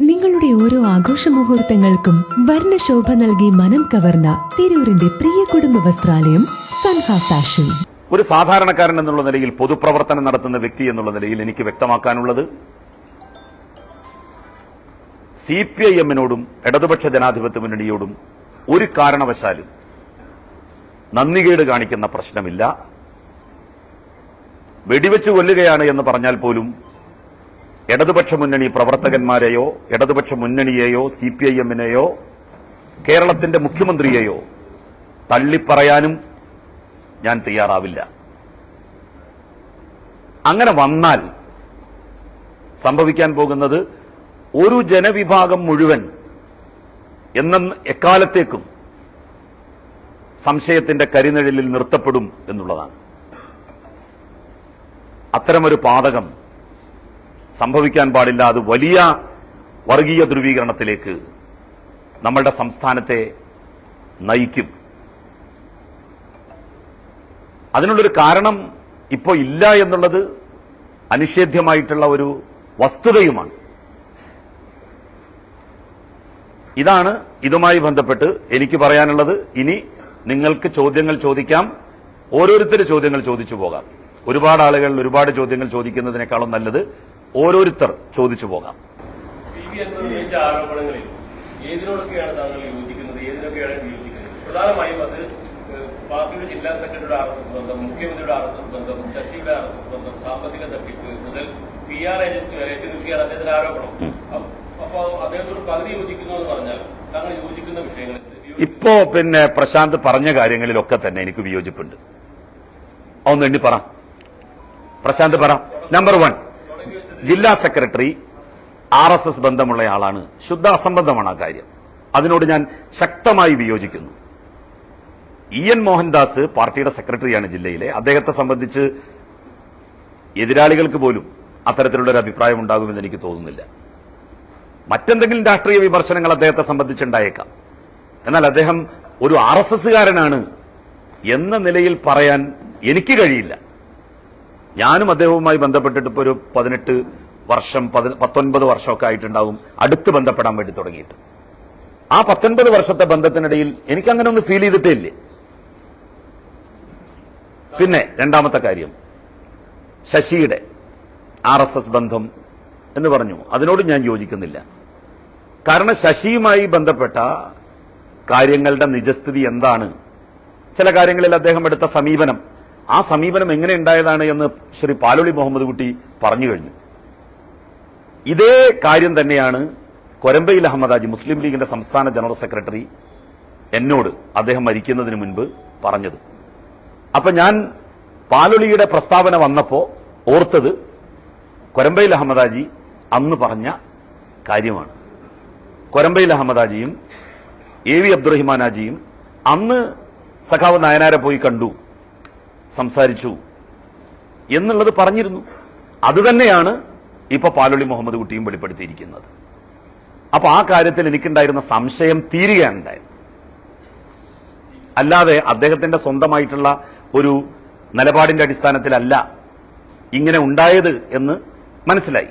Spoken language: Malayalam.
നിങ്ങളുടെ ഓരോ ആഘോഷ മുഹൂർത്തങ്ങൾക്കും വർണശോഭ നൽകി മനം കവർന്ന തിരൂരിന്റെ പ്രിയ കുടുംബ വസ്ത്രാലയം സൻഹ ഫാഷൻ. ഒരു സാധാരണക്കാരൻ എന്നുള്ള നിലയിൽ പൊതുപ്രവർത്തനം നടത്തുന്ന വ്യക്തി എന്നുള്ള നിലയിൽ എനിക്ക് വ്യക്തമാക്കാനുള്ളത് സി പി ഐ എമ്മിനോടും ഇടതുപക്ഷ ജനാധിപത്യ മുന്നണിയോടും ഒരു കാരണവശാലും നന്ദികേട് കാണിക്കുന്ന പ്രശ്നമില്ല. വെടിവെച്ച് കൊല്ലുകയാണ് എന്ന് പറഞ്ഞാൽ പോലും ഇടതുപക്ഷ മുന്നണി പ്രവർത്തകന്മാരെയോ ഇടതുപക്ഷ മുന്നണിയെയോ സി പി ഐ എമ്മിനെയോ കേരളത്തിന്റെ മുഖ്യമന്ത്രിയെയോ തള്ളിപ്പറയാനും ഞാൻ തയ്യാറാവില്ല. അങ്ങനെ വന്നാൽ സംഭവിക്കാൻ പോകുന്നത് ഒരു ജനവിഭാഗം മുഴുവൻ എന്ന എക്കാലത്തേക്കും സംശയത്തിന്റെ കരിനിഴലിൽ നിർത്തപ്പെടും എന്നുള്ളതാണ്. അത്തരമൊരു പാതകം സംഭവിക്കാൻ പാടില്ല. അത് വലിയ വർഗീയ ധ്രുവീകരണത്തിലേക്ക് നമ്മളുടെ സംസ്ഥാനത്തെ നയിക്കും. അതിനുള്ളൊരു കാരണം ഇപ്പോൾ ഇല്ല എന്നുള്ളത് അനിഷേധ്യമായിട്ടുള്ള ഒരു വസ്തുതയുമാണ്. ഇതാണ് ഇതുമായി ബന്ധപ്പെട്ട് എനിക്ക് പറയാനുള്ളത്. ഇനി നിങ്ങൾക്ക് ചോദ്യങ്ങൾ ചോദിക്കാം. ഓരോരുത്തർ ചോദ്യങ്ങൾ ചോദിച്ചു പോകാം. ഒരുപാട് ആളുകൾ ഒരുപാട് ചോദ്യങ്ങൾ ചോദിക്കുന്നതിനേക്കാളും നല്ലത് ഓരോരുത്തർ ചോദിച്ചു പോകാം. പി വി അൻവർ ഉന്നയിച്ച ആരോപണങ്ങളിൽ ഏതിനോടൊക്കെയാണ് താങ്കൾ യോജിക്കുന്നത്? ഏതിനൊക്കെയാണ് വിയോജിക്കുന്നത്? പ്രധാനമായും അത് പാർട്ടിയുടെ ജില്ലാ സെക്രട്ടറിയുടെ ആർ എസ് എസ് ബന്ധം മുഖ്യമന്ത്രിയുടെ ആർ എസ് എസ് ബന്ധം ശശിയുടെ ആർ എസ് എസ് ബന്ധം സാമ്പത്തിക തട്ടിപ്പ് മുതൽ പി ആർ ഏജൻസി വരെ എത്തി നിൽക്കുകയാണ് അദ്ദേഹത്തിന്റെ ആരോപണം. അപ്പ- അദ്ദേഹത്തോട് പകുതി യോജിക്കുന്നു എന്ന് പറഞ്ഞാൽ താങ്കൾ യോജിക്കുന്ന വിഷയങ്ങളിൽ ഇപ്പോ പിന്നെ പ്രശാന്ത് പറഞ്ഞ കാര്യങ്ങളിലൊക്കെ തന്നെ എനിക്ക് വിയോജിപ്പുണ്ട്. ഒന്ന് എണ്ണി പറ. പ്രശാന്ത് പറ. നമ്പർ വൺ ജില്ലാ സെക്രട്ടറി ആർ എസ് എസ് ബന്ധമുള്ള ആളാണ്. ശുദ്ധ അസംബന്ധമാണ് ആ കാര്യം. അതിനോട് ഞാൻ ശക്തമായി വിയോജിക്കുന്നു. ഇ എൻ മോഹൻദാസ് പാർട്ടിയുടെ സെക്രട്ടറിയാണ് ജില്ലയിലെ. അദ്ദേഹത്തെ സംബന്ധിച്ച് എതിരാളികൾക്ക് പോലും അത്തരത്തിലുള്ള ഒരു അഭിപ്രായം ഉണ്ടാകുമെന്ന് എനിക്ക് തോന്നുന്നില്ല. മറ്റെന്തെങ്കിലും രാഷ്ട്രീയ വിമർശനങ്ങൾ അദ്ദേഹത്തെ സംബന്ധിച്ചുണ്ടായേക്കാം. എന്നാൽ അദ്ദേഹം ഒരു ആർ എസ് എസുകാരനാണ് എന്ന നിലയിൽ പറയാൻ എനിക്ക് കഴിയില്ല. ഞാനും അദ്ദേഹവുമായി ബന്ധപ്പെട്ടിട്ട് ഇപ്പോൾ ഒരു പതിനെട്ട് വർഷം പതി- പത്തൊൻപത് വർഷമൊക്കെ ആയിട്ടുണ്ടാവും. അടുത്ത് ബന്ധപ്പെടാൻ വേണ്ടി തുടങ്ങിയിട്ട്. ആ പത്തൊൻപത് വർഷത്തെ ബന്ധത്തിനിടയിൽ എനിക്ക് അങ്ങനെ ഒന്ന് ഫീൽ ചെയ്തിട്ടേ ഇല്ലേ പിന്നെ രണ്ടാമത്തെ കാര്യം. ശശിയുടെ ആർ എസ് എസ് ബന്ധം എന്ന് പറഞ്ഞു. അതിനോട് ഞാൻ യോജിക്കുന്നില്ല. കാരണം ശശിയുമായി ബന്ധപ്പെട്ട കാര്യങ്ങളുടെ നിജസ്ഥിതി എന്താണ്? ചില കാര്യങ്ങളിൽ അദ്ദേഹം എടുത്ത സമീപനം. ആ സമീപനം എങ്ങനെ ഉണ്ടായതാണ് എന്ന് ശ്രീ പാലോളി മുഹമ്മദ് കുട്ടി പറഞ്ഞു കഴിഞ്ഞു. ഇതേ കാര്യം തന്നെയാണ് കൊരമ്പയിൽ അഹമ്മദാജി മുസ്ലിം ലീഗിന്റെ സംസ്ഥാന ജനറൽ സെക്രട്ടറി എന്നോട് അദ്ദേഹം മരിക്കുന്നതിന് മുൻപ് പറഞ്ഞത്. അപ്പൊ ഞാൻ പാലൊളിയുടെ പ്രസ്താവന വന്നപ്പോ ഓർത്തത് കൊരമ്പയിൽ അഹമ്മദാജി അന്ന് പറഞ്ഞ കാര്യമാണ്. കൊരമ്പയിൽ അഹമ്മദാജിയും എ വി അബ്ദുറഹിമാനാജിയും അന്ന് സഖാവ് നായനാരെ പോയി കണ്ടു. സംസാരിച്ചു എന്നുള്ളത് പറഞ്ഞിരുന്നു. അതുതന്നെയാണ് ഇപ്പൊ പാലൊളി മുഹമ്മദ് കുട്ടിയും വെളിപ്പെടുത്തിയിരിക്കുന്നത്. അപ്പൊ ആ കാര്യത്തിൽ എനിക്കുണ്ടായിരുന്ന സംശയം തീരുകയാണ് അല്ലാതെ അദ്ദേഹത്തിന്റെ സ്വന്തമായിട്ടുള്ള ഒരു നിലപാടിന്റെ അടിസ്ഥാനത്തിലല്ല ഇങ്ങനെ ഉണ്ടായത് എന്ന് മനസ്സിലായി.